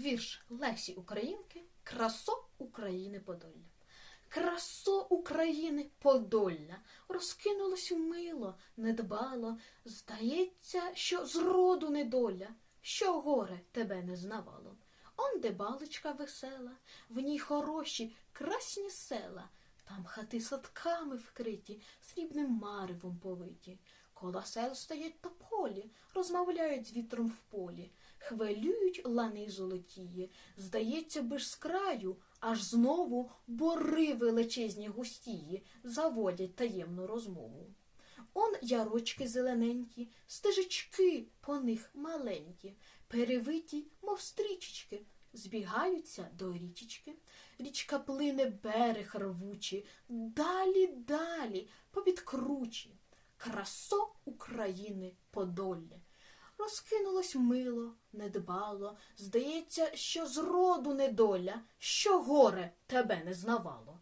Вірш Лесі Українки Красо України Подолля. Красо України Подолля розкинулось мило, недбало. Здається, що зроду недоля, що горе тебе не знавало. Он де балочка весела, в ній хороші, красні села. Там хати садками вкриті, срібним маревом повиті. Коло сел стоять тополі, розмовляють з вітром в полі, хвилюють лани золотіє. Здається, би ж з краю, аж знову бори величезні густії заводять таємну розмову. Он ярочки зелененькі, стежечки по них маленькі, перевиті, мов стрічечки, збігаються до річечки. Річка плине берег рвучий, далі, далі, попід кручі. Красо України Подолля. Розкинулось мило, недбало, здається, що зроду недоля, що горе тебе не знавало.